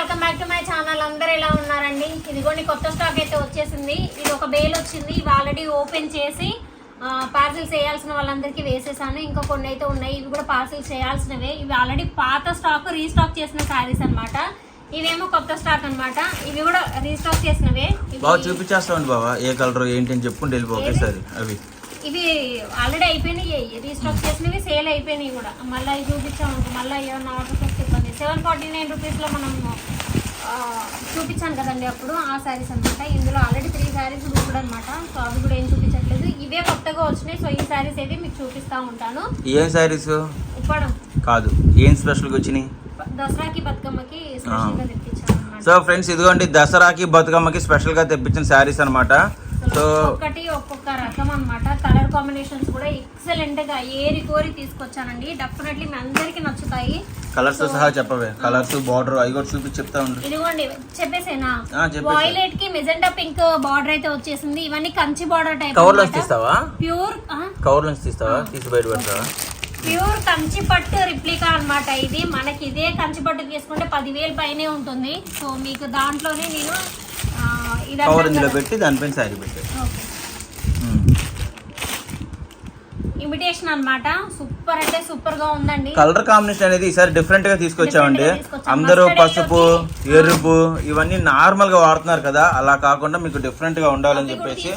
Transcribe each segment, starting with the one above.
Welcome back to my channel అందరూ ఎలా ఉన్నారండి? ఇదిగోండి కొత్త స్టాక్ అయితే వచ్చేసింది. ఇది ఒక బేల్ వచ్చింది. ఇవి ఆల్రెడీ ఓపెన్ చేసి పార్సిల్స్ చేయాల్సిన వాళ్ళందరికీ వేసేసాను. ఇంకా కొన్ని అయితే ఉన్నాయి. ఇవి కూడా పార్సిల్స్ చేయాల్సినవే. ఇవి ఆల్రెడీ పాత స్టాక్ రీస్టాక్ చేసిన శారీస్ అన్నమాట. ఇవేమో కొత్త స్టాక్ అన్నమాట. ఇవి కూడా రీస్టాక్ చేసినవే. బాగా చూపించేస్తామండి బాబా ఏ కలర్ ఏంటి అని చెప్పుకుంటే వెళ్ళిపో ఒకేసారి. అవి. ఇవి ఆల్రెడీ అయిపోయినాయి. రీస్టాక్ చేసినవి సేల్ అయిపోయినాయి కూడా. మళ్ళీ చూపించాము మళ్ళీ ఏమన్నా ఆర్డర్ సెవెన్ ఫార్టీ నైన్ రూపీస్లో మనం చూపించాను కదండి అప్పుడు ఆ శారీస్ అన్నమాట. ఇందులో ఆల్రెడీ త్రీ శారీస్ కూడా అనమాట సో అవి కూడా ఏం చూపించట్లేదు. ఇవే కొత్తగా వచ్చినాయి. సో ఈ శారీస్ అయితే మీకు చూపిస్తూ ఉంటాను. ఏం శారీస్ ఇప్పుడు కాదు. ఏం స్పెషల్గా వచ్చినాయి? దసరాకి బతుకమ్మకి స్పెషల్గా తెప్పించాను అనమాట సో ఫ్రెండ్స్ ఇదిగోండి దసరాకి బతుకమ్మకి స్పెషల్గా తెప్పించిన శారీస్ అనమాట సో ఒక్కొక్కటి ఒక్కొక్క రకం అన్నమాట. కలర్ కాంబినేషన్స్ కూడా ఎక్సలెంట్గా ఏరి కోరి తీసుకొచ్చానండి. డెఫినెట్లీ మీ అందరికి నచ్చుతాయి. కలర్స్ సహా చెప్పవే. కలర్స్ బార్డర్ అవి కూడా చూపించి చెప్తా ఉండు. ఇదిగోండి చెప్పేసేనా. వాయిలెట్కి మెజెంటా పింక్ బార్డర్ అయితే వచ్చేసింది. ఇవన్నీ కంచి బార్డర్ టైప్ కవర్ నుంచి తీస్తావా? ప్యూర్ కవర్ నుంచి తీస్తావా? తీసి బయట పెడతావా? ప్యూర్ కంచి పట్టు రిప్లికా అన్నమాట ఇది. మనకి ఇదే కంచి పట్టు తీసుకుంటే పదివేలు పైనే ఉంటుంది. సో మీకు దాంట్లోనే నేను కవర్ ఇందులో. పెట్టి దానిపైన శారీ పెట్టారు ఓకే ఇమిటేషన్ అన్నమాట. సూపర్ అంటే సూపర్గా ఉందండి. కలర్ కాంబినేషన్ అనేది ఈసారి డిఫరెంట్గా తీసుకొచ్చామండి. అందరూ పసుపు ఎరుపు ఇవన్నీ నార్మల్గా వాడుతున్నారు కదా. అలా కాకుండా మీకు డిఫరెంట్గా ఉండాలని చెప్పేసి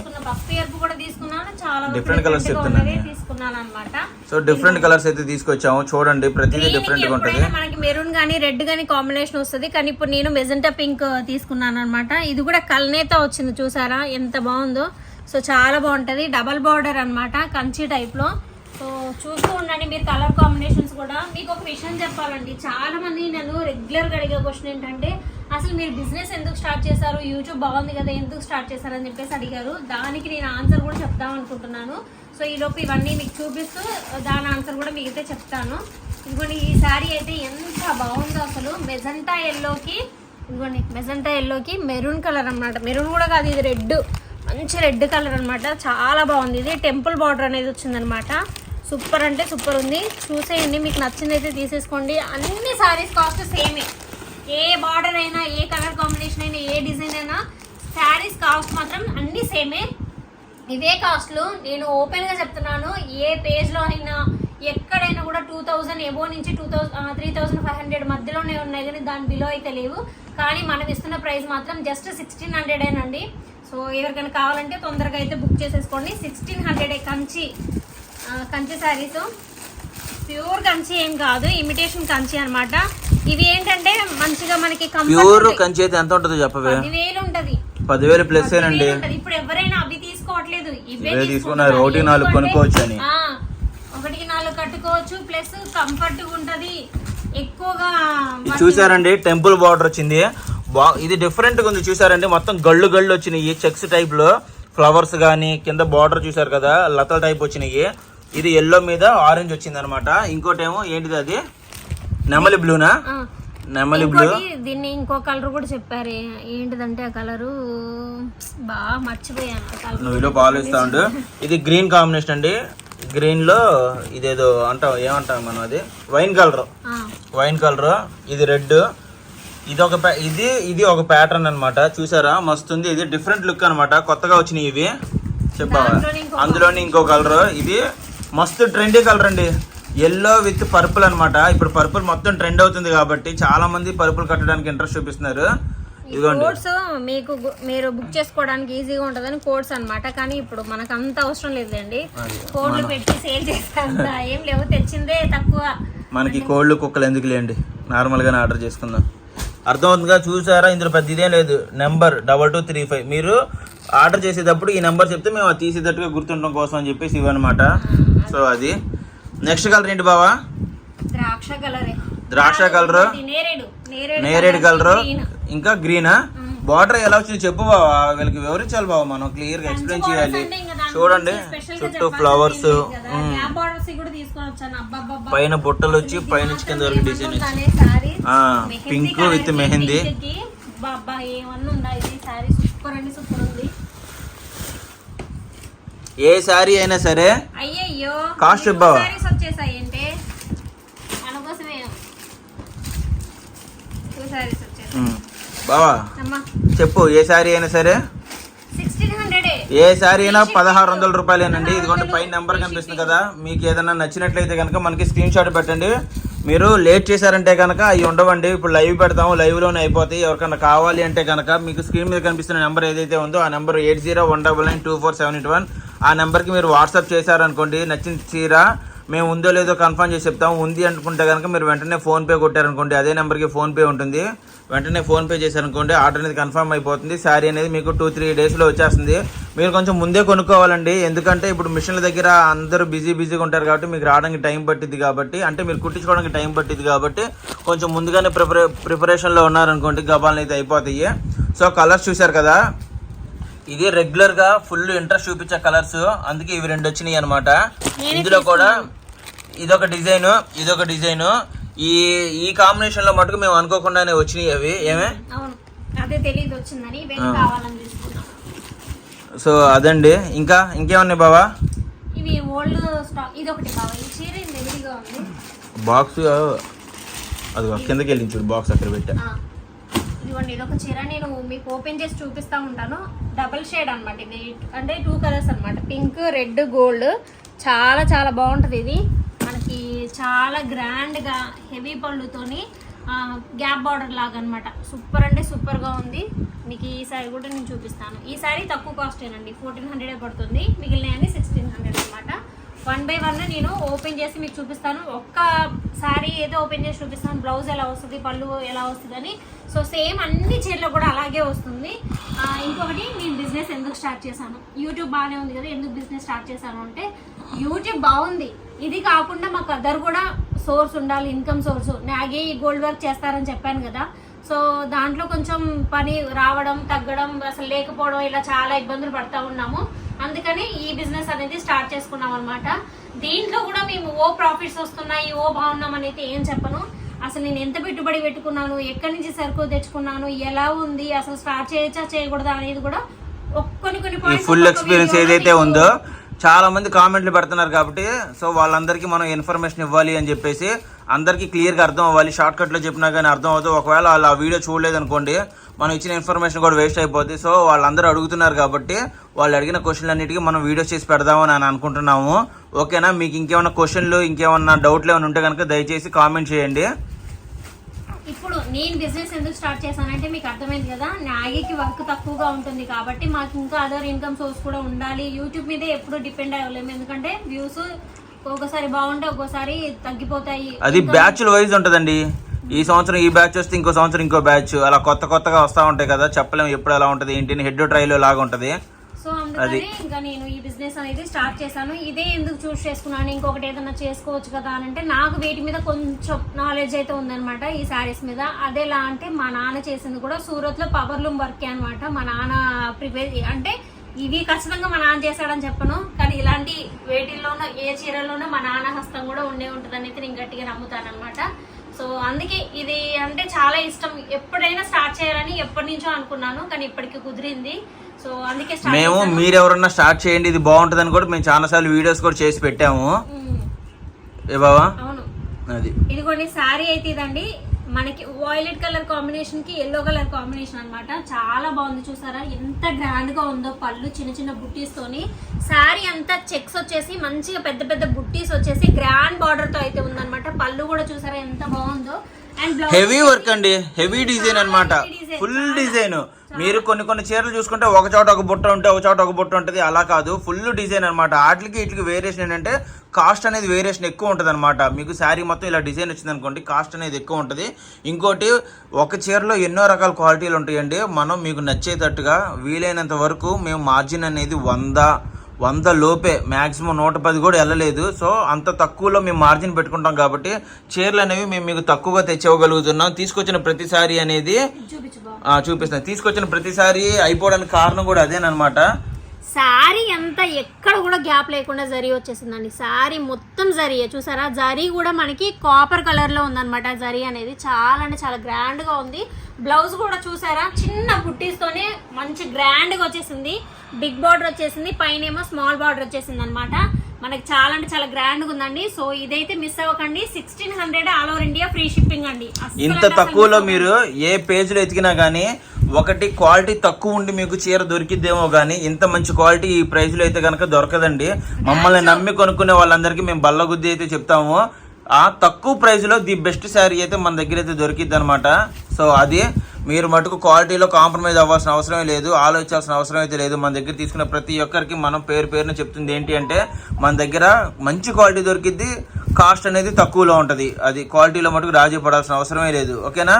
ఎరుపు కూడా తీసుకున్నాను. చాలా different గా చెప్తున్నాను. తీసుకున్నాను అనమాట సో డిఫరెంట్ కలర్స్ అయితే తీసుకొచ్చాము. చూడండి ప్రతిదీ డిఫరెంట్గా ఉంటది. మనకి మెరూన్ గానీ రెడ్ గానీ కాంబినేషన్ వస్తుంది. కానీ ఇప్పుడు నేను మెజెంటా పింక్ తీసుకున్నాను అనమాట ఇది కూడా కల్నేత వచ్చింది చూసారా? ఎంత బాగుందో. సో చాలా బాగుంటుంది. డబల్ బార్డర్ అన్నమాట కంచి టైప్లో సో చూస్తూ ఉండండి మీరు కలర్ కాంబినేషన్స్ కూడా. మీకు ఒక విషయం చెప్పాలండి చాలామంది నన్ను రెగ్యులర్గా అడిగే క్వశ్చన్ ఏంటంటే అసలు మీరు బిజినెస్ ఎందుకు స్టార్ట్ చేశారు? యూట్యూబ్ బాగుంది కదా ఎందుకు స్టార్ట్ చేశారు? అని చెప్పేసి అడిగారు. దానికి నేను ఆన్సర్ కూడా చెప్దాం అనుకుంటున్నాను. సో ఈ లోపు ఇవన్నీ మీకు చూపిస్తూ దాని ఆన్సర్ కూడా మీకైతే చెప్తాను. ఇదిగోండి ఈ శారీ అయితే ఎంత బాగుందో అసలు. మెజంటా ఎల్లోకి ఇదిగోండి మెజంటా ఎల్లోకి మెరూన్ కలర్ అన్నమాట. మెరూన్ కూడా కాదు ఇది రెడ్. మంచి రెడ్ కలర్ అనమాట చాలా బాగుంది. ఇది టెంపుల్ బార్డర్ అనేది వచ్చిందనమాట సూపర్ అంటే సూపర్ ఉంది. చూసేయండి. మీకు నచ్చిందైతే తీసేసుకోండి. అన్ని శారీస్ కాస్ట్ సేమే ఏ. బార్డర్ అయినా ఏ కలర్ కాంబినేషన్ అయినా ఏ డిజైన్ అయినా శారీస్ కాస్ట్ మాత్రం అన్ని సేమే ఇవే కాస్ట్లు నేను ఓపెన్గా చెప్తున్నాను. ఏ పేజ్లో అయినా ఎక్కడైనా కూడా టూ థౌజండ్ ఎబో నుంచి two thousand three thousand five hundred మధ్యలోనే ఉన్నాయి. కానీ దాని బిలో అయితే లేవు. కానీ మనం ఇస్తున్న ప్రైస్ మాత్రం జస్ట్ సిక్స్టీన్ హండ్రెడ్ అండి సో ఎవరికైనా కావాలంటే తొందరగా అయితే బుక్ చేసేసుకోండి. సిక్స్టీన్ హండ్రెడే కంచి కంచి శారీస్. ప్యూర్ కంచి ఏం కాదు ఇమిటేషన్ కంచి అన్నమాట. ఇవి ఏంటంటే మంచిగా మనకి ప్యూర్ కంచి అయితే ఎంత ఉంటుందో చెప్పవే? పదివేలు ఉంటది. పదివేలు ప్లస్ ఉంటది. ఇప్పుడు ఎవరైనా అవి తీసుకోవట్లేదు. ఇవే తీసుకున్నారు. ఒకటి నాలుగు కొనుక్కోవచ్చు అని. ఒకటికి నాలుగు కట్టుకోవచ్చు. ప్లస్ కంఫర్ట్ ఉంటది. ఎక్కువగా చూసారండి టెంపుల్ బార్డర్ వచ్చింది. బా ఇది డిఫరెంట్గా ఉంది. చూసారండి మొత్తం గళ్ళు గళ్ళు వచ్చినాయి. చెక్స్ టైప్లో ఫ్లవర్స్ గానీ కింద బార్డర్ చూసారు కదా లతల టైప్ వచ్చినాయి. ఇది ఎల్లో మీద ఆరెంజ్ వచ్చింది అనమాట ఇంకోటి ఏమో ఏంటిది అది? నెమలి బ్లూనా నెమలి బ్లూ దీన్ని ఇంకో కలర్ కూడా చెప్పారు. ఏంటిదంటే ఆ కలరు బాగా మర్చిపోయాను. ఆ కలర్ నువ్వు ఇలా పాలిస్తా ఉండు. ఇది గ్రీన్ కాంబినేషన్ అండి. గ్రీన్లో ఇదేదో అంటాం ఏమంటాం మనం అది? వైన్ కలర్ వైన్ కలర్ ఇది రెడ్ ఇది ఒక ఇది ఇది ఒక ప్యాటర్న్ అన్నమాట. చూసారా? మస్తు ఉంది ఇది డిఫరెంట్ లుక్ అన్నమాట. కొత్తగా వచ్చినాయి ఇవి. చెప్పావా? అందులోని ఇంకో కలర్ ఇది మస్తు ట్రెండీ కలర్ అండి. ఎల్లో విత్ పర్పుల్ అన్నమాట. ఇప్పుడు పర్పుల్ మొత్తం ట్రెండ్ అవుతుంది కాబట్టి చాలా మంది పర్పుల్ కట్టడానికి ఇంట్రెస్ట్ చూపిస్తున్నారు. కోడ్స్ మీకు మీరు బుక్ చేసుకోవడానికి ఈజీగా ఉంటుందని కోడ్స్ అన్నమాట. కానీ ఇప్పుడు మనకు అంత అవసరం లేదండి కోడ్లు పెట్టి సేల్ చేసేంత ఏం లేవు. తెచ్చిందే తక్కువ. మనకి కోళ్ళు కుక్కలు ఎందుకు లేండి నార్మల్గానే ఆర్డర్ చేసుకుందాం. అర్థమవుతుందిగా? చూసారా? ఇందులో పెద్ద ఇదేం లేదు. Number double two three five మీరు ఆర్డర్ చేసేటప్పుడు ఈ నెంబర్ చెప్తే మేము తీసేటట్టుగా గుర్తుండడం కోసం అని చెప్పేసి ఇవన్నమాట సో అది. నెక్స్ట్ కలర్ ఏంటి బావా? ద్రాక్ష కలరే. ద్రాక్ష కలర్. నేరేడు. కలర్. ఇంకా గ్రీనా బార్డర్ ఎలా వచ్చింది చెప్పు బావా. వీళ్ళకి వివరించాలి బావా మనం. క్లియర్గా ఎక్స్ప్లెయిన్ చేయాలి. చూడండి. చుట్టూ ఫ్లవర్స్. పైన బుట్టలు వచ్చి పైనుంచి కింద వరకు డిజైన్ వచ్చి saree? ఆ, మెహందీ ఏమన్నా ఇది సారీ సూపర్ అండి సూపర్ ఉంది. ఏ శారీ అయినా సరే అయ్యయ్యో Cost చెప్పావా? సారీస్ వచ్చేసాయి అంటే మన కోసమే. టూ సారీస్ వచ్చేసాయి. ఉమ్. బావా అమ్మా. చెప్పు ఏ శారీ అయినా సరే. ఏ శారీ అయినా పదహారు వందల రూపాయలేనండి. ఇదిగోండి పైన నెంబర్ కనిపిస్తుంది కదా. మీకు ఏదైనా నచ్చినట్లయితే కనుక మనకి స్క్రీన్ షాట్ పెట్టండి. మీరు లేట్ చేశారంటే కనుక అవి ఉండవండి. ఇప్పుడు లైవ్ పెడతాము లైవ్లోనే అయిపోతాయి. ఎవరికైనా కావాలి అంటే కనుక మీకు స్క్రీన్ మీద కనిపిస్తున్న నెంబర్ ఏదైతే ఉందో ఆ number eight zero one double nine two four seven eight one. ఆ నెంబర్కి మీరు వాట్సాప్ చేశారనుకోండి నచ్చిన చీర మేము ఉందో లేదో కన్ఫర్మ్ చేసి చెప్తాము. ఉంది అనుకుంటే కనుక మీరు వెంటనే ఫోన్పే కొట్టారనుకోండి అదే నెంబర్కి ఫోన్పే ఉంటుంది. వెంటనే ఫోన్పే చేశారనుకోండి ఆర్డర్ అనేది కన్ఫర్మ్ అయిపోతుంది. శారీ అనేది మీకు టూ త్రీ డేస్లో వచ్చేస్తుంది. మీరు కొంచెం ముందే కొనుక్కోవాలండి. ఎందుకంటే ఇప్పుడు మిషన్ల దగ్గర అందరూ బిజీ బిజీగా ఉంటారు కాబట్టి మీకు రావడానికి టైం పట్టింది కాబట్టి అంటే మీరు కుట్టించుకోవడానికి టైం పట్టింది కాబట్టి కొంచెం ముందుగానే ప్రిపరే ప్రిపరేషన్లో ఉన్నారనుకోండి గబాలను అయితే అయిపోతాయి. సో కలర్స్ చూశారు కదా? ఇది రెగ్యులర్గా ఫుల్ ఇంట్రెస్ట్ చూపించే కలర్స్. అందుకే ఇవి రెండు వచ్చినాయి అనమాట ఇందులో కూడా ఇదొక డిజైన్ ఇదొక డిజైన్. ఈ ఈ కాంబినేషన్లో మటుకు మేము అనుకోకుండానే వచ్చినాయి అవి ఏమే? అవును. అదే తెలియదు వచ్చిందని ఇవన్నీ కావాలని తీసుకున్నాం. సో అదండి. ఇంకా ఇంకేమన్నాయి బావా? ఇవి ఓల్డ్ స్టాక్ ఇది ఒకటి బాబా ఈ చీర నెగిటిగా ఉంది. బాక్స్ అది కిందకి వెళ్ళి చూడు బాక్స్ అక్కడ పెట్టా. ఇదిగోండి ఇది ఒక చీర. నేను మీకు ఓపెన్ చేసి చూపిస్తా ఉంటాను. డబల్ షేడ్ అన్నమాట ఇది. అంటే టూ కలర్స్ అన్నమాట. పింక్ రెడ్ గోల్డ్ చాలా చాలా బాగుంటుంది ఇది. చాలా గ్రాండ్గా హెవీ పళ్ళుతోని గ్యాప్ బార్డర్ లాగా అనమాట సూపర్ అంటే సూపర్గా ఉంది. మీకు ఈ సారీ కూడా నేను చూపిస్తాను. ఈ సారీ తక్కువ కాస్టేనండి ఫోర్టీన్ హండ్రెడే పడుతుంది. మిగిలినవన్నీ సిక్స్టీన్ హండ్రెడ్ అనమాట. వన్ బై వన్ నేను ఓపెన్ చేసి మీకు చూపిస్తాను. ఒక్క సారీ ఏదో ఓపెన్ చేసి చూపిస్తాను. బ్లౌజ్ ఎలా వస్తుంది పళ్ళు ఎలా వస్తుంది అని సో సేమ్ అన్ని చీరలు కూడా అలాగే వస్తుంది. ఇంకొకటి నేను బిజినెస్ ఎందుకు స్టార్ట్ చేశాను? యూట్యూబ్ బాగానే ఉంది కదా. ఎందుకు బిజినెస్ స్టార్ట్ చేశాను అంటే యూట్యూబ్ బాగుంది. ఇది కాకుండా మాకు అదర్ కూడా సోర్స్ ఉండాలి ఇన్కమ్ సోర్స్ నాగే ఈ గోల్డ్ వర్క్ చేస్తారని చెప్పాను కదా. సో దాంట్లో కొంచెం పని రావడం తగ్గడం అసలు లేకపోవడం ఇలా చాలా ఇబ్బందులు పడతా ఉన్నాము. అందుకని ఈ బిజినెస్ అనేది స్టార్ట్ చేసుకున్నాం అనమాట దీంట్లో కూడా మేము ఓ ప్రాఫిట్స్ వస్తున్నాయి ఓ బాగున్నాం అనేది ఏం చెప్పను. అసలు నేను ఎంత పెట్టుబడి పెట్టుకున్నాను ఎక్కడి నుంచి సరుకు తెచ్చుకున్నాను ఎలా ఉంది అసలు స్టార్ట్ చేయొచ్చా చేయకూడదా అనేది కూడా కొన్ని కొన్ని ఫుల్ ఎక్స్పీరియన్స్ ఏదైతే ఉందో చాలా మంది కామెంట్లు పెడుతున్నారు కాబట్టి సో వాళ్ళందరికీ మనం ఇన్ఫర్మేషన్ ఇవ్వాలి అని చెప్పేసి అందరికీ క్లియర్గా అర్థం అవ్వాలి షార్ట్ కట్లో చెప్పినా కానీ అర్థం అవుతుంది ఒకవేళ వాళ్ళు ఆ వీడియో చూడలేదు అనుకోండి మనం ఇచ్చిన ఇన్ఫర్మేషన్ కూడా వేస్ట్ అయిపోద్ది. సో వాళ్ళందరూ అడుగుతున్నారు కాబట్టి వాళ్ళు అడిగిన క్వశ్చన్లు అన్నిటికీ మనం వీడియోస్ చేసి పెడదామని అని అనుకుంటున్నాము. ఓకేనా? మీకు ఇంకేమైనా క్వశ్చన్లు ఇంకేమైనా డౌట్లు ఏమైనా ఉంటే కనుక దయచేసి కామెంట్ చేయండి. ఇప్పుడు నేను బిజినెస్ ఎందుకు స్టార్ట్ చేశానంటే మీకు అర్థమైంది కదా నాగికి వర్క్ తక్కువగా ఉంటుంది కాబట్టి మాకు ఇంకా అదర్ ఇన్కమ్ సోర్స్ కూడా ఉండాలి. యూట్యూబ్ మీదే ఎప్పుడు డిపెండ్ అవ్వలేము. ఎందుకంటే వ్యూస్ ఒక్కోసారి బాగుంటే ఒక్కోసారి తగ్గిపోతాయి. అది బ్యాచ్ల వైజ్ ఉంటుందండి. ఈ సంవత్సరం ఈ బ్యాచ్ వస్తే ఇంకో సంవత్సరం ఇంకో బ్యాచ్ అలా కొత్త కొత్తగా వస్తూ ఉంటాయి కదా చెప్పలేము ఎప్పుడు ఎలా ఉంటుంది ఏంటి హెడ్ ట్రైలో లాగా ఉంటుంది. అందుకని ఇంకా నేను ఈ బిజినెస్ అనేది స్టార్ట్ చేశాను. ఇదే ఎందుకు చూస్ చేసుకున్నాను? ఇంకొకటి ఏదైనా చేసుకోవచ్చు కదా అని అంటే నాకు వీటి మీద కొంచెం నాలెడ్జ్ అయితే ఉందన్నమాట ఈ శారీస్ మీద. అదేలా అంటే మా నాన్న చేసింది కూడా సూరత్లో పవర్ లూమ్ వర్క్ అనమాట మా నాన్న ప్రిపేర్ అంటే ఇవి ఖచ్చితంగా మా నాన్న చేశాడని చెప్పను. కానీ ఇలాంటి వేటిల్లోనూ ఏ చీరల్లోనూ మా నాన్న హస్తం కూడా ఉండే ఉంటుంది అయితే నేను గట్టిగా నమ్ముతాను అనమాట సో అందుకే ఇది అంటే చాలా ఇష్టం. ఎప్పుడైనా స్టార్ట్ చేయాలని ఎప్పటి నుంచో అనుకున్నాను కానీ ఇప్పటికి కుదిరింది. సో అందుకే మేము చేశాను. మీరు ఎవరన్నా స్టార్ట్ చేయండి ఇది బాగుంటుందని కూడా మేము చాలాసార్లు వీడియోస్ కూడా చేసి పెట్టాము. ఏ బావా? అవును. అది. ఇదిగోండి శారీ అయితే ఇదండి. మనకి వాయిలెట్ కలర్ కాంబినేషన్కి ఎల్లో కలర్ కాంబినేషన్ అన్నమాట. చాలా బాగుంది చూసారా? ఎంత గ్రాండ్గా ఉందో పళ్ళు చిన్న చిన్న బుట్టీస్ తోని. శారీ అంతా చెక్స్ వచ్చేసి మంచిగా పెద్ద పెద్ద బుట్టీస్ వచ్చేసి గ్రాండ్ బార్డర్తో అయితే ఉందన్నమాట. పళ్ళు కూడా చూసారా ఎంత బాగుందో? హెవీ వర్క్ అండి. Heavy design design. Full design మీరు కొన్ని కొన్ని చీరలు చూసుకుంటే ఒక చోట ఒక బుట్ట ఉంటే ఒక చోట ఒక బుట్ట ఉంటుంది. అలా కాదు. ఫుల్ డిజైన్ అనమాట వాటికి వీటికి వేరియేషన్ ఏంటంటే కాస్ట్ అనేది వేరియేషన్ ఎక్కువ ఉంటుంది అనమాట మీకు శారీ మొత్తం ఇలా డిజైన్ వచ్చింది అనుకోండి కాస్ట్ అనేది ఎక్కువ ఉంటుంది. ఇంకోటి ఒక చీరలో ఎన్నో రకాల క్వాలిటీలు ఉంటాయండి. మనం మీకు నచ్చేటట్టుగా వీలైనంత వరకు మేము మార్జిన్ అనేది వంద వంద లోపే మ్యాక్సిమం నూట పది కూడా వెళ్ళలేదు. సో అంత తక్కువలో మేము మార్జిన్ పెట్టుకుంటాం కాబట్టి చీరలు అనేవి మేము మీకు తక్కువగా తెచ్చివ్వగలుగుతున్నాం. తీసుకొచ్చిన ప్రతిసారి అనేది చూపిస్తాను. తీసుకొచ్చిన ప్రతిసారి అయిపోవడానికి కారణం కూడా అదేనమాట శారీ అంతా ఎక్కడ కూడా గ్యాప్ లేకుండా జరీ వచ్చేసిందండి. శారీ మొత్తం జరీయే చూసారా? జరీ కూడా మనకి కాపర్ కలర్లో ఉందన్నమాట జరీ అనేది. చాలా అంటే చాలా గ్రాండ్గా ఉంది. బ్లౌజ్ కూడా చూసారా? చిన్న బుట్టీస్ తోనే మంచి గ్రాండ్గా వచ్చేసింది. బిగ్ బార్డర్ వచ్చేసింది. పైన ఏమో స్మాల్ బార్డర్ వచ్చేసింది అనమాట మనకి చాలా అంటే చాలా గ్రాండ్ ఉందండి. సో ఇదైతే మిస్ అవ్వకండి. Sixteen hundred all over India free shipping అండి. ఇంత తక్కువలో మీరు ఏ పేజ్లో ఎతికినా కానీ ఒకటి క్వాలిటీ తక్కువ ఉండి మీకు చీర దొరికిద్దేమో కానీ ఇంత మంచి క్వాలిటీ ఈ ప్రైస్లో అయితే కనుక దొరకదండి. మమ్మల్ని నమ్మి కొనుక్కునే వాళ్ళందరికీ మేము బల్లగుద్ది అయితే చెప్తాము. ఆ తక్కువ ప్రైస్లో ది బెస్ట్ శారీ అయితే మన దగ్గర అయితే దొరికిద్ది అనమాట సో అది మీరు మటుకు క్వాలిటీలో కాంప్రమైజ్ అవ్వాల్సిన అవసరమే లేదు ఆలోచించాల్సిన అవసరం అయితే లేదు. మన దగ్గర తీసుకున్న ప్రతి ఒక్కరికి మనం పేరు పేరున చెప్తుంది ఏంటి అంటే మన దగ్గర మంచి క్వాలిటీ దొరికిద్ది కాస్ట్ అనేది తక్కువలో ఉంటుంది. అది క్వాలిటీలో మటుకు రాజీ పడాల్సిన అవసరమే లేదు. ఓకేనా?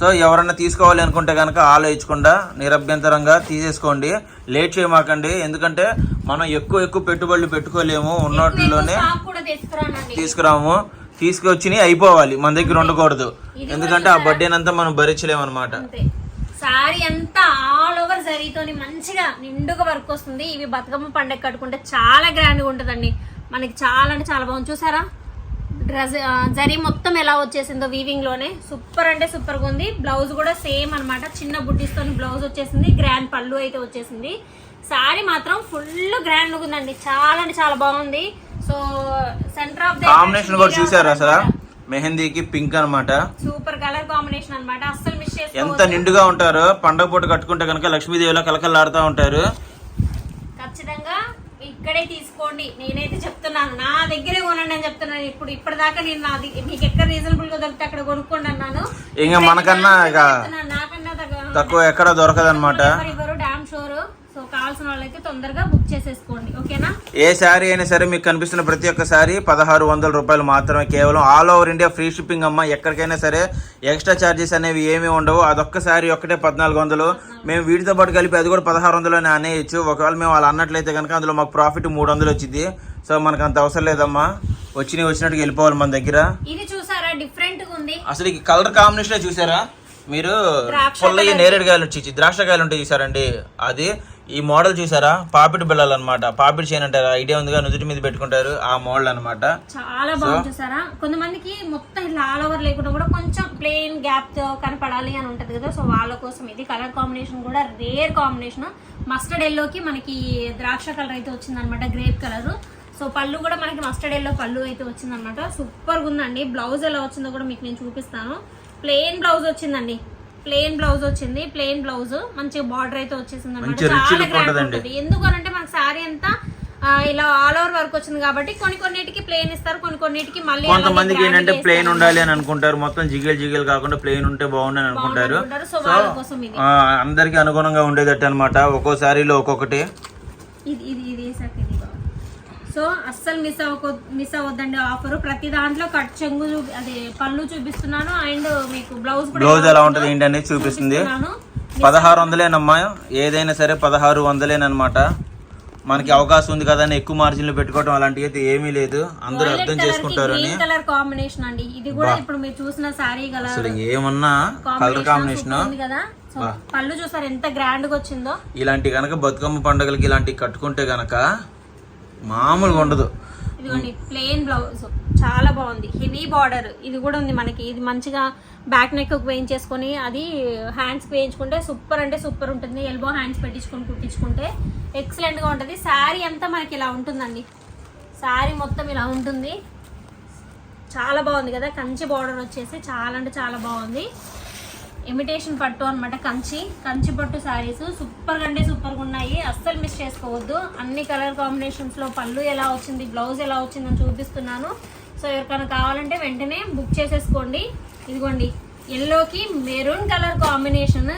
సో ఎవరన్నా తీసుకోవాలి అనుకుంటే కనుక ఆలోచించకుండా నిరభ్యంతరంగా తీసేసుకోండి. లేట్ చేయమాకండి. ఎందుకంటే మనం ఎక్కువ ఎక్కువ పెట్టుబడులు పెట్టుకోలేము. ఉన్నట్లోనే తీసుకురాము. తీసుకొచ్చి అయిపోవాలి. మన దగ్గర ఉండకూడదు. ఎందుకంటే ఆ బర్త్డేనంతా మనం భరించలేము అనమాట సారీ అంతా ఆల్ ఓవర్ జరీతోని మంచిగా నిండుగా వర్క్ వస్తుంది. ఇవి బతుకమ్మ పండగ కట్టుకుంటే చాలా గ్రాండ్గా ఉంటుందండి. మనకి చాలా అంటే చాలా బాగుంది. చూసారా? డ్రెస్ జరీ మొత్తం ఎలా వచ్చేసిందో వీవింగ్లోనే. సూపర్ అంటే సూపర్గా ఉంది. బ్లౌజ్ కూడా సేమ్ అన్నమాట. చిన్న బుట్టిస్తో బ్లౌజ్ వచ్చేసింది. గ్రాండ్ పళ్ళు అయితే వచ్చేసింది. సారీ మాత్రం ఫుల్ గ్రాండ్ లుక్ ఉందండి. చాలా అంటే చాలా బాగుంది. సో సెంటర్ ఆఫ్ కాంబినేషన్ కూడా చూసారు అసలు మెహందీకి పింక్ అన్నమాట. సూపర్ కలర్ కాంబినేషన్ అన్నమాట. అస్సలు మిస్ ఎంత చేసుకోవద్దు నిండుగా ఉంటారో పండగ పూట కట్టుకుంటే కనుక లక్ష్మీదేవిలా కలకలాడుతూ ఉంటారు. ఖచ్చితంగా ఇక్కడే తీసుకోండి. నేనైతే చెప్తున్నాను. నా దగ్గరే కొనండి అని చెప్తున్నాను. ఇప్పుడు ఇప్పటిదాకా నేను నాది మీకు ఎక్కడ రీజనబుల్గా దొరికితే అక్కడ కొనుక్కోండి అన్నాను. ఇంకా మనకన్నా నాకన్నా తక్కువ ఎక్కడ దొరకదన్నమాట ఎవరు ఇవ్వరు డామ్ షోర్ సో కావాల్సిన వాళ్ళైతే తొందరగా బుక్ చేసేసుకోండి. ఓకేనా? ఏ శారీ అయినా సరే మీకు కనిపిస్తున్న ప్రతి ఒక్క శారీ పదహారు వందల రూపాయలు మాత్రమే కేవలం. All over India free shipping అమ్మ. ఎక్కడికైనా సరే ఎక్స్ట్రా ఛార్జెస్ అనేవి ఏమీ ఉండవు. అదొక్క శారీ ఒక్కటే పద్నాలుగు వందలు. మేము వీటితో పాటు కలిపి అది కూడా పదహారు వందలు అనేయచ్చు. ఒకవేళ మేము వాళ్ళు అన్నట్లయితే కనుక అందులో మాకు ప్రాఫిట్ మూడు వందలు వచ్చింది సో మనకు అంత అవసరం లేదమ్మా. వచ్చినవి వచ్చినట్టుగా వెళ్ళిపోవాలి మన దగ్గర. ఇది చూసారా? డిఫరెంట్ ఉంది. అసలు ఈ కలర్ కాంబినేషన్ చూసారా? మీరు పుల్లయ్య నేరేడుకాయలు వచ్చి ద్రాక్షకాయలు ఉంటాయి చూసారండి. అది ఈ మోడల్ చూసారా? పాపిడి బిళ్ళలు అనమాట పాపిడి చేయను అంటారు? ఐడియా ఉందిగా నుదుటి మీద పెట్టుకుంటారు ఆ మోడల్ అన్నమాట. చాలా బాగుంది చూసారా? కొంతమందికి మొత్తం ఇలా ఆల్ ఓవర్ లేకుండా కూడా కొంచెం ప్లెయిన్ గ్యాప్తో కనపడాలి అని ఉంటది కదా. సో వాళ్ళ కోసం ఇది కలర్ కాంబినేషన్ కూడా రేర్ కాంబినేషన్ మస్టర్డ్ ఎల్లోకి మనకి ద్రాక్ష కలర్ అయితే వచ్చింది అనమాట గ్రేప్ కలర్ సో పళ్ళు కూడా మనకి మస్టర్డ్ ఎల్లో పళ్ళు అయితే వచ్చిందనమాట సూపర్గా ఉందండి. బ్లౌజ్ ఎలా వచ్చిందో కూడా మీకు నేను చూపిస్తాను. ప్లెయిన్ బ్లౌజ్ వచ్చిందండి. ప్లెయిన్ బ్లౌజ్ వచ్చింది. Plain blouse. మంచి బార్డర్ అయితే వచ్చేసింది అనమాట చాలా గ్రాండ్. ఉంటుంది. ఎందుకు అంటే మనకి సారీ అంతా ఇలా ఆల్ ఓవర్ వర్క్ వచ్చింది కాబట్టి కొన్ని కొన్నిటికి ప్లేన్ ఇస్తారు కొన్ని కొన్నిటికి మళ్ళీ కొంతమందికి ఏంటంటే ప్లెయిన్ ఉండాలి అని అనుకుంటారు. మొత్తం జిగేల్ జిగేల్ కాకుండా ప్లెయిన్ ఉంటే బాగుండని అనుకుంటారు. అందరికీ అనుగుణంగా ఉండేదట్టు అనమాట ఒక్కో శారీలో ఒక్కొక్కటి. ఇది ఇది ఇది వేసాక ఇది బాగుంది. సో అస్సలు మిస్ అవ్వకో మిస్ అవ్వద్దండి ఆఫర్ ప్రతి దాంట్లో కట్ చెంగు అదే పళ్ళు చూపిస్తున్నాను అండ్ మీకు బ్లౌజ్ బ్లౌజ్ ఎలా ఉంటుంది ఏంటి అనేది చూపిస్తుంది. పదహారు వందలేనమ్మా. ఏదైనా సరే పదహారు వందలేనమాట మనకి అవకాశం ఉంది కదా అని ఎక్కువ మార్జిన్లు పెట్టుకోవడం అలాంటివి అయితే ఏమీ లేదు. అందరూ అర్థం చేసుకుంటారు అని కలర్ కాంబినేషన్ అండి. ఇది కూడా ఇప్పుడు మీరు చూసిన సారీ కలర్ అసలు ఏమన్నా కలర్ కాంబినేషన్ కదా. పళ్ళు చూసారు ఎంత గ్రాండ్గా వచ్చిందో. ఇలాంటి గనక బతుకమ్మ పండుగలకి ఇలాంటివి కట్టుకుంటే గనక మామూలుగా ఉండదు. ఇదిగోండి ప్లెయిన్ బ్లౌజ్ చాలా బాగుంది. హెవీ బార్డర్ ఇది కూడా ఉంది మనకి. ఇది మంచిగా బ్యాక్ నెక్ వేయించేసుకొని అది హ్యాండ్స్ వేయించుకుంటే సూపర్ అంటే సూపర్ ఉంటుంది. ఎల్బో హ్యాండ్స్ పెట్టించుకొని కుట్టించుకుంటే ఎక్సలెంట్గా ఉంటుంది. శారీ అంతా మనకి ఇలా ఉంటుందండి. శారీ మొత్తం ఇలా ఉంటుంది. చాలా బాగుంది కదా? కంచి బార్డర్ వచ్చేసి చాలా అంటే చాలా బాగుంది. ఇమిటేషన్ పట్టు అన్నమాట కంచి. కంచి పట్టు శారీస్. సూపర్ అంటే సూపర్గా ఉన్నాయి. అస్సలు మిస్ చేసుకోవద్దు. అన్ని కలర్ కాంబినేషన్స్లో పళ్ళు ఎలా వచ్చింది బ్లౌజ్ ఎలా వచ్చిందని చూపిస్తున్నాను. సో ఎవరికైనా కావాలంటే వెంటనే బుక్ చేసేసుకోండి. ఇదిగోండి ఎల్లోకి మెరూన్ కలర్ కాంబినేషన్.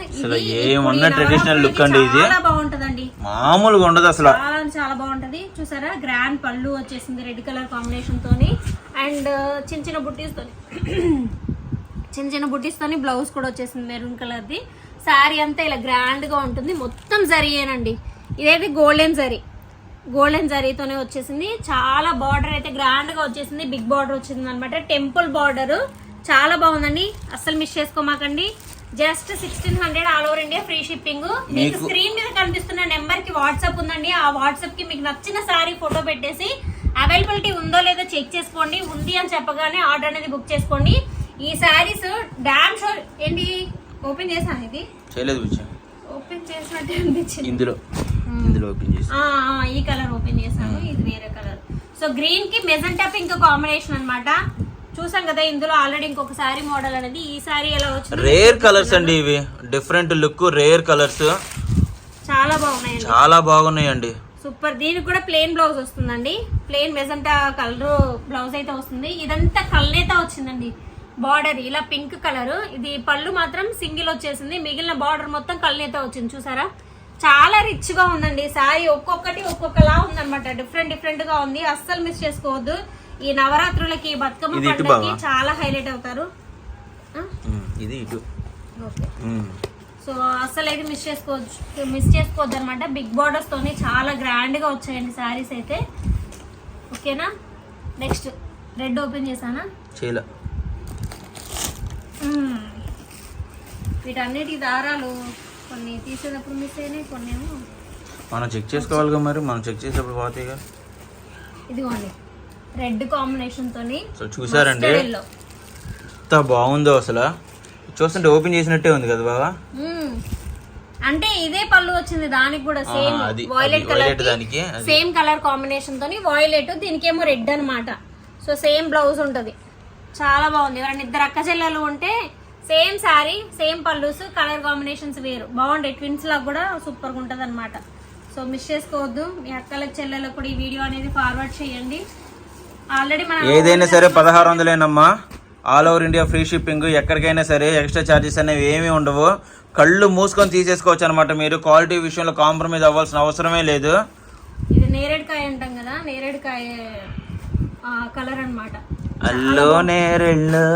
ఏమన్నా traditional look అండి ఇది. చాలా బాగుంటదండి. మామూలుగా ఉండదు అసలు. చాలా చాలా బాగుంటది. చూసారా? గ్రాండ్ పళ్ళు వచ్చేసింది రెడ్ కలర్ కాంబినేషన్ తోని. అండ్ చిన్న చిన్న బుట్టీస్ తోని. చిన్న చిన్న బుట్టీస్ తోని బ్లౌజ్ కూడా వచ్చేసింది మెరూన్ కలర్ ది శారీ అంతా ఇలా గ్రాండ్గా ఉంటుంది. మొత్తం జరీయేనండి ఇదైతే గోల్డెన్ జరీ. గోల్డెన్ జరీతోనే వచ్చేసింది. చాలా బార్డర్ అయితే గ్రాండ్గా వచ్చేసింది. బిగ్ బార్డర్ వచ్చింది అనమాట టెంపుల్ బార్డర్. చాలా బాగుందండి. అస్సలు miss చేసుకోమాకండి. Just sixteen hundred all over India free shipping. మీకు మీకు- స్క్రీన్ మీద కనిపిస్తున్న నెంబర్కి వాట్సాప్ ఉందండి. ఆ వాట్సాప్కి మీకు నచ్చిన సారీ ఫోటో పెట్టేసి అవైలబిలిటీ ఉందో లేదో చెక్ చేసుకోండి. ఉంది అని చెప్పగానే ఆర్డర్ అనేది బుక్ చేసుకోండి. ఈ శారీస్ డామ్ షో ఏంటి? ఓపెన్ చేశాను ఇది? చేయలేదు బుజ్జి. ఓపెన్ చేసినట్టే అనిపించింది. ఇందులో ఇందులో ఓపెన్ చేసి. ఆ, ఆ, ఈ కలర్ ఓపెన్ చేశాను. ఇది వేరే కలర్. సో గ్రీన్కి మెజెంటా పింక్ కాంబినేషన్ అన్నమాట. చూసాం కదా ఇందులో ఆల్రెడీ ఇంకొక సారీ మోడల్ అనేది. ఈ సారీ ఎలా వచ్చింది? రేర్ కలర్స్ అండి ఇవి. డిఫరెంట్ లుక్ రేర్ కలర్స్ చాలా బాగున్నాయండి. చాలా బాగున్నాయండి. సూపర్ దీనికి కూడా ప్లెయిన్ బ్లౌజ్ వస్తుందండి. ప్లెయిన్ మెజంటా కలర్ బ్లౌజ్ అయితే వస్తుంది. ఇదంతా కల్నేత వచ్చిందండి. బార్డర్ ఇలా పింక్ కలర్. ఇది పళ్ళు మాత్రం సింగిల్ వచ్చేసింది. మిగిలిన బార్డర్ మొత్తం కల్నేత వచ్చింది. చూసారా? చాలా రిచ్గా ఉందండి. సారీ ఒక్కొక్కటి ఒక్కొక్కలా ఉందన్నమాట. డిఫరెంట్ డిఫరెంట్గా ఉంది. అస్సలు మిస్ చేసుకోవద్దు. ఈ నవరాత్రులకి బతుకమ్మ పండుగకి. చాలా హైలైట్ అవుతారు. ఇది ఇటు. సో అస్సలు అయితే మిస్ చేసుకోవచ్చు మిస్ చేసుకోవద్దు అనమాట బిగ్ బార్డర్స్ తోని చాలా గ్రాండ్గా వచ్చాయండి శారీస్ అయితే. ఓకేనా? నెక్స్ట్ రెడ్ ఓపెన్ చేశానా? చేయలే మ్మ్. వీటన్నిటి దారాలు కొన్ని తీసేటప్పుడు మిస్ అయినాయి కొన్ని ఏమో. మనం చెక్ చేసుకోవాలిగా మరి మనం చెక్ చేసేప్పుడు పోతాయిగా. ఇదిగోండి రెడ్ కాంబినేషన్ తోని సో చూసారండి. ఎంత బాగుందో అసలు. చూస్తుంటే ఓపెన్ చేసినట్టే ఉంది కదా బాబా. అంటే ఇదే పళ్ళు వచ్చింది దానికి కూడా సేమ్ అది, కలర్ దానికి. సేమ్ కలర్ కాంబినేషన్ తోని వాయిలెట్ దీనికేమో రెడ్ అన్నమాట. సో సేమ్ బ్లౌజ్ ఉంటది. చాలా బాగుంది. ఎవరైనా ఇద్దరు అక్క చెల్లెలు ఉంటే సేమ్ శారీ సేమ్ పళ్ళుస్ కలర్ కాంబినేషన్స్ వేరు. బాగుంటాయి. ట్విన్స్ లాగా కూడా సూపర్గా ఉంటది అనమాట సో మిస్ చేసుకోవద్దు. మీ అక్కలకు చెల్లెలకు కూడా ఈ వీడియో అనేది ఫార్వర్డ్ చేయండి. ఆల్రెడీ మన ఏదైనా సరే పదహారు వందలేనమ్మా. All over India free shipping ఎక్కడికైనా సరే ఎక్స్ట్రా ఛార్జెస్ అనేవి ఏమీ ఉండవు. కళ్ళు మూసుకొని తీసేసుకోవచ్చు అనమాట మీరు. క్వాలిటీ విషయంలో కాంప్రమైజ్ అవ్వాల్సిన అవసరమే లేదు. ఇది నేరేడుకాయ అంటాం కదా. నేరేడుకాయ కలర్ అన్నమాట. అల్లో నేరెళ్ళో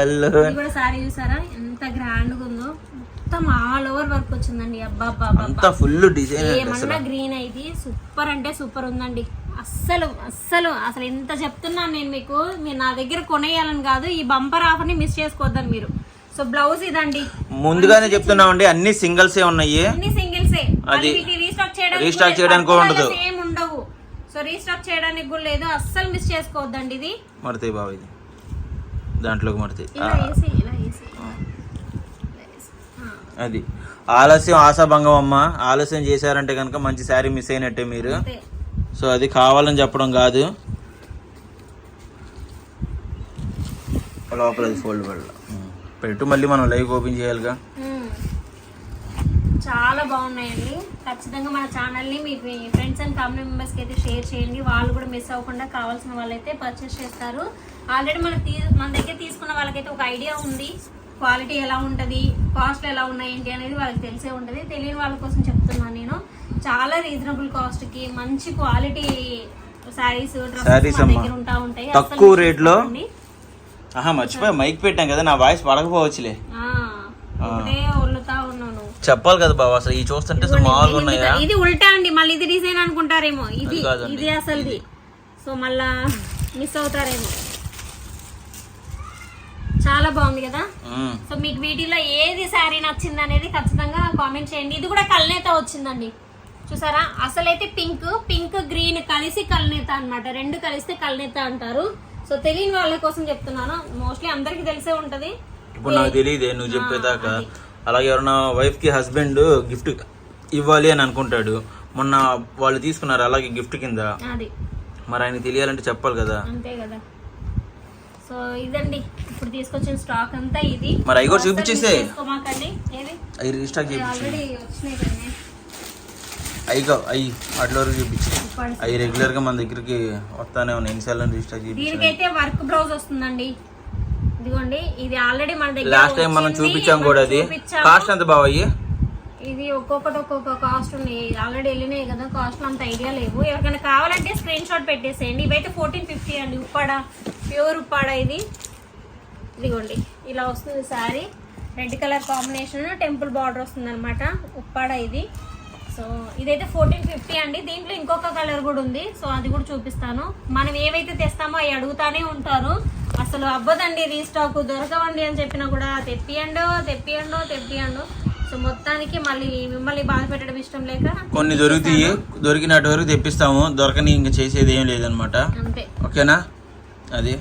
అల్లో కూడా సారీ చూసారా? ఎంత గ్రాండ్గా ఉందో. మొత్తం ఆల్ ఓవర్ వర్క్ వచ్చిందండి. అబ్బా అంతా ఫుల్ డిజైన్ ఏమన్నా గ్రీన్ అయితే సూపర్ అంటే సూపర్ ఉందండి. అస్సలు అస్సలు అసలు ఎంత చెప్తున్నాను నేను మీకు మీరు నా దగ్గర కొనేయాలని కాదు ఈ బంపర్ ఆఫర్ని మిస్ చేసుకోవద్దని మీరు. సో బ్లౌజ్ ఇదండి. ముందుగానే చెప్తున్నామండి అన్ని సింగిల్సే ఉన్నాయి. అన్ని సింగిల్సే అది రీస్టాక్ చేయడానికి restock చేయడానికి ఉండదు. సేమ్ సో రీస్టాక్ చేయడానికి కూడా లేదు. అస్సలు మిస్ చేసుకోవద్దండి ఇది. మడతాయి బాబు ఇది? దాంట్లోకి మడతాయి. అది. ఆలస్యం ఆశాభంగం అమ్మ. ఆలస్యం చేశారంటే కనుక మంచి శారీ మిస్ అయినట్టే మీరు. సో అది కావాలని చెప్పడం కాదు. లోపల ఫోల్డ్ పెట్టు మళ్ళీ మనం లైవ్ ఓపెన్ చేయాలిగా. చాలా బాగున్నాయండి. ఖచ్చితంగా మన ఛానల్ని మీ ఫ్రెండ్స్ అండ్ ఫ్యామిలీ మెంబర్స్కి అయితే షేర్ చేయండి. వాళ్ళు కూడా మిస్ అవ్వకుండా కావాల్సిన వాళ్ళైతే పర్చేస్ చేస్తారు. ఆల్రెడీ మన తీ మన దగ్గర తీసుకున్న వాళ్ళకైతే ఒక ఐడియా ఉంది. క్వాలిటీ ఎలా ఉంటుంది? కాస్ట్ ఎలా ఉన్నాయి ఏంటి అనేది వాళ్ళకి తెలిసే ఉంటుంది. తెలియని వాళ్ళ కోసం చెప్తున్నాను నేను. చాలా రీజనబుల్ కాస్ట్కి మంచి క్వాలిటీ శారీస్ డ్రెస్సెస్ అమ్మా. దగ్గర ఉంటా ఉంటాయి. తక్కువ అస్సలు rate లో మిస్ ఆహా మర్చిపోయి. మైక్ పెట్టాం కదా నా వాయిస్ పడకపోవచ్చులే. ఒకటే చెప్పాలి కదా బాబు అసలు ఈ చూస్తుంటే అసలు మామూలుగా ఉన్నాయా? ఇది ఉల్టా అండి మళ్ళీ ఇది డిజైన్ అనుకుంటారేమో. ఇది అది కాదండి. ఇది అసలుది. సో మళ్ళా మిస్ అవుతారేమో. చాలా బాగుంది కదా. సో మీకు వీటిలో ఏది శారీ నచ్చింది అనేది ఖచ్చితంగా కామెంట్ చేయండి. ఇది కూడా కల్నేత వచ్చిందండి. చూసారా? అసలైతే పింక్ పింక్ గ్రీన్ కలిసి కల్నేత అన్నమాట. రెండు కలిస్తే కల్నేత అంటారు. సో తెలియని వాళ్ళ కోసం చెప్తున్నాను. మోస్ట్లీ అందరికీ తెలిసే ఉంటది. ఇప్పుడు నాకు తెలియదే నువ్వు చెప్పేదాకా. అలాగే ఎవరైనా వైఫ్కి హస్బెండ్ గిఫ్ట్ ఇవ్వాలి అని అనుకుంటాడు. మొన్న వాళ్ళు తీసుకున్నారు అలాగే గిఫ్ట్ కింద. మరి ఆయనకి తెలియాలంటే చెప్పాలి కదా. అంతే కదా. సో ఇదండి. ఇప్పుడు తీసుకొచ్చిన స్టాక్ అంతా ఇది. మరి అవి కూడా చూపించేసే. అవి రీస్టాక్ చేయించు అవి కావు అవి వాటి వరకు చూపించు. అవి రెగ్యులర్గా మన దగ్గరికి వస్తానే ఉన్నాయి. ఎన్నిసార్లు రీస్టాక్ చేయించాను దీనికైతే వర్క్ బ్లౌజ్ వస్తుందండి. ఇదిగోండి ఇది ఆల్రెడీ మన దగ్గర లాస్ట్ టైం మనం చూపించాం కూడా అది. కాస్ట్ ఎంత బావ అయ్యి? ఇది ఒక్కొక్కటి ఒక్కొక్క కాస్ట్ ఉన్నాయి. ఆల్రెడీ వెళ్ళినాయి కదా కాస్ట్ అంత ఐడియా లేవు. ఎవరికైనా కావాలంటే స్క్రీన్ షాట్ పెట్టేసేయండి. ఇవైతే ఫోర్టీన్ ఫిఫ్టీ అండి. ఉప్పాడ ప్యూర్ ఉప్పాడ ఇది. ఇదిగోండి ఇలా వస్తుంది sari. Red colour combination temple border వస్తుంది అనమాట ఉప్పాడ ఇది. సో ఇదైతే ఫోర్టీన్ ఫిఫ్టీ అండి. దీంట్లో ఇంకొక కలర్ కూడా ఉంది. సో అది కూడా చూపిస్తాను. మనం ఏవైతే తెస్తామో అవి అడుగుతానే ఉంటారు. అసలు అవ్వదండి రీస్టాక్ దొరకవండి అని చెప్పినా కూడా తెప్పియండో తెప్పియండో తెప్పియండో. సో మొత్తానికి మళ్ళీ మిమ్మల్ని బాధ పెట్టడం ఇష్టం లేక కొన్ని దొరుకుతాయి. దొరికినట్టు వరకు తెప్పిస్తాము. దొరకని ఇంకా చేసేది ఏం లేదనమాట అంతే. ఓకేనా? అది.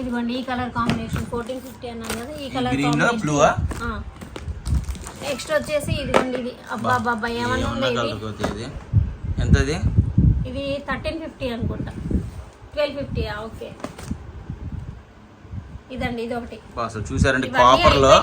ఇదిగోండి ఈ కలర్ కాంబినేషన్ ఫోర్టీన్ ఫిఫ్టీ అన్నాను కదా ఈ కలర్ బ్లూవా నెక్స్ట్ వచ్చేసి ఇదిగోండి ఇది. అబ్బా అబ్బా ఏమన్నా ఇది పోతే ఇది ఎంతది? ఇది థర్టీన్ ఫిఫ్టీ అనుకుంటా. ట్వెల్వ్ ఫిఫ్టీయా ఓకే. ఇదండి ఇది ఒకటి అసలు చూసారండి కాపర్లో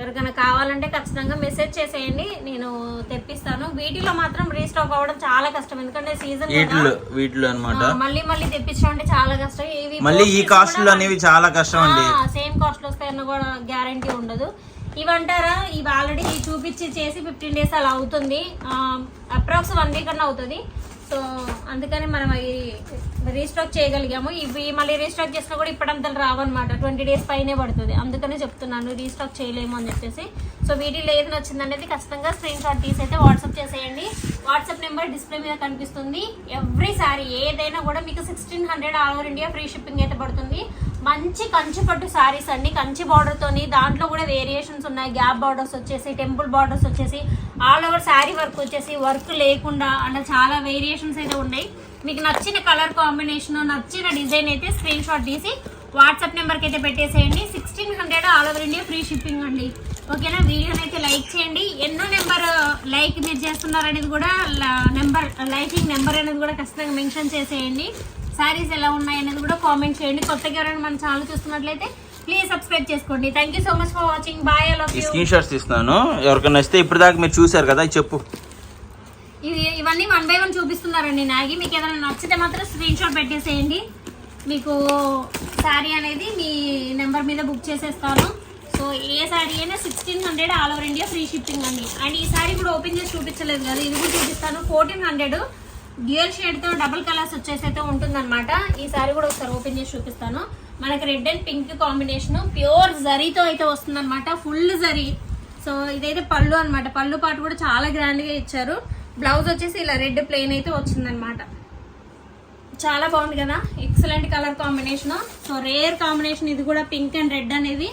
ఎవరికైనా కావాలంటే ఖచ్చితంగా మెసేజ్ చేసేయండి. నేను తెప్పిస్తాను. వీటిలో మాత్రం రీస్టాక్ అవ్వడం చాలా కష్టం. ఎందుకంటే సీజన్ వీటిలో వీటిలో అన్నమాట. మళ్ళీ మళ్ళీ తెప్పించడం అంటే చాలా కష్టం. ఇవి మళ్ళీ ఈ కాస్ట్లు అనేవి చాలా కష్టం అండి. సేమ్ కాస్ట్ వస్తాయన్న కూడా గ్యారంటీ ఉండదు. ఇవంటారా? ఇవి ఆల్రెడీ చూపించి చేసి ఫిఫ్టీన్ డేస్ అలా అవుతుంది. అప్రాక్స్ వన్ వీక్ అన్న అవుతుంది. సో అందుకని మనం అవి రీస్టాక్ చేయగలిగాము. ఇవి మళ్ళీ రీస్టాక్ చేసినా కూడా ఇప్పుడంతలు రావన్నమాట. ట్వంటీ డేస్ పైనే పడుతుంది. అందుకనే చెప్తున్నాను రీస్టాక్ చేయలేము అని చెప్పేసి. సో వీటిలో ఏది నచ్చింది అనేది ఖచ్చితంగా స్క్రీన్ షాట్ తీసి అయితే వాట్సాప్ చేసేయండి. వాట్సాప్ నెంబర్ డిస్ప్లే మీద కనిపిస్తుంది. ఎవ్రీ సారీ ఏదైనా కూడా మీకు sixteen hundred all over India free shipping అయితే పడుతుంది. మంచి కంచి పట్టు శారీస్ అండి. కంచి బార్డర్తోని దాంట్లో కూడా వేరియేషన్స్ ఉన్నాయి. గ్యాప్ బార్డర్స్ వచ్చేసి టెంపుల్ బార్డర్స్ వచ్చేసి ఆల్ ఓవర్ శారీ వర్క్ వచ్చేసి వర్క్ లేకుండా అలా చాలా వేరియేషన్స్ అయితే ఉన్నాయి. మీకు నచ్చిన కలర్ కాంబినేషన్ నచ్చిన డిజైన్ అయితే స్క్రీన్ షాట్ తీసి వాట్సాప్ నెంబర్కి అయితే పెట్టేసేయండి. Sixteen hundred all over India free shipping అండి. ఓకేనా? వీడియోని అయితే లైక్ చేయండి. ఎన్నో నెంబర్ లైక్ మీరు చేస్తున్నారనేది కూడా నెంబర్ లైకింగ్ నెంబర్ అనేది కూడా ఖచ్చితంగా మెన్షన్ చేసేయండి. సారీస్ ఎలా ఉన్నాయి అనేది కూడా కామెంట్ చేయండి. కొత్తగా ఎవరైనా మన ఛానల్ చూస్తున్నట్లయితే ప్లీజ్ సబ్స్క్రైబ్ చేసుకోండి. Thank you so much for watching bye screen shots ఇస్తున్నాను ఎవరికైనా నచ్చితే ఇప్పుడు దాకా మీరు చూసారు కదా చెప్పు. ఇవి ఇవన్నీ వన్ బై వన్ చూపిస్తున్నారండి నాగి. మీకు ఏదైనా నచ్చితే మాత్రం స్క్రీన్ షాట్ పెట్టేసేయండి. మీకు శారీ అనేది మీ నెంబర్ మీద బుక్ చేసేస్తాను. సో ఏ శారీ అయినా sixteen hundred all over India free shipping అండి. అండ్ ఈ శారీ కూడా ఓపెన్ చేసి చూపించలేదు కదా ఇది కూడా చూపిస్తాను. ఫోర్టీన్ హండ్రెడ్ డ్యూయల్ షేడ్తో డబుల్ కలర్స్ వచ్చేసి అయితే ఉంటుందన్నమాట. ఈ శారీ కూడా ఒకసారి ఓపెన్ చేసి చూపిస్తాను. మనకి red and pink combination pure జరీతో అయితే వస్తుందన్నమాట. ఫుల్ జరీ సో ఇదైతే పళ్ళు అనమాట పళ్ళు పాటు కూడా చాలా గ్రాండ్గా ఇచ్చారు. బ్లౌజ్ వచ్చేసి ఇలా రెడ్ ప్లెయిన్ అయితే వచ్చిందనమాట చాలా బాగుంది కదా? Excellent colour combination so rare combination ఇది కూడా పింక్ అండ్ రెడ్ అనేది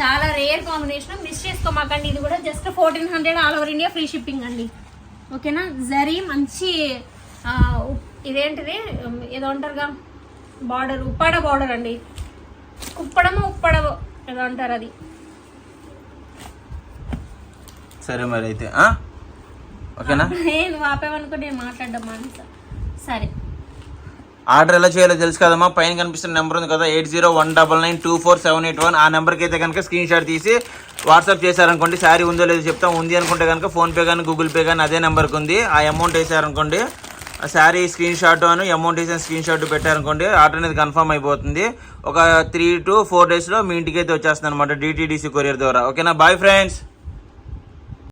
చాలా రేర్ కాంబినేషన్ మిస్ చేసుకోమాకండి ఇది కూడా just fourteen hundred all over India free shipping అండి. ఓకేనా జరీ మంచి ఉప్- ఇదేంటిది? ఏదో అంటారుగా? బార్డర్ ఉప్పాడ బార్డర్ అండి. కుప్పడము ఉప్పడమో ఏదో అంటారు అది. సరే మరి అయితే ఓకేనా? నేను మాట్లాడడం మానేసా. సరే. ఆర్డర్ ఎలా చేయాలో తెలుసు కదమ్మా. పైన కనిపిస్తున్న నెంబర్ ఉంది కదా eight zero one double nine two four seven eight one. ఆ నెంబర్కి అయితే కనుక స్క్రీన్ షాట్ తీసి వాట్సాప్ చేశారనుకోండి. శారీ ఉందో లేదో చెప్తాం. ఉంది అనుకుంటే కనుక ఫోన్పే కానీ గూగుల్ పే కానీ అదే నెంబర్కి ఉంది. ఆ అమౌంట్ వేసారనుకోండి ఆ శారీ స్క్రీన్ షాట్ అని అమౌంట్ వేసిన స్క్రీన్ షాట్ పెట్టారనుకోండి ఆర్డర్ అనేది కన్ఫర్మ్ అయిపోతుంది. ఒక త్రీ టు ఫోర్ డేస్లో మీ ఇంటికి అయితే వచ్చేస్తుంది అనమాట డిటీడీసీ కొరియర్ ద్వారా. ఓకేనా? Bye friends.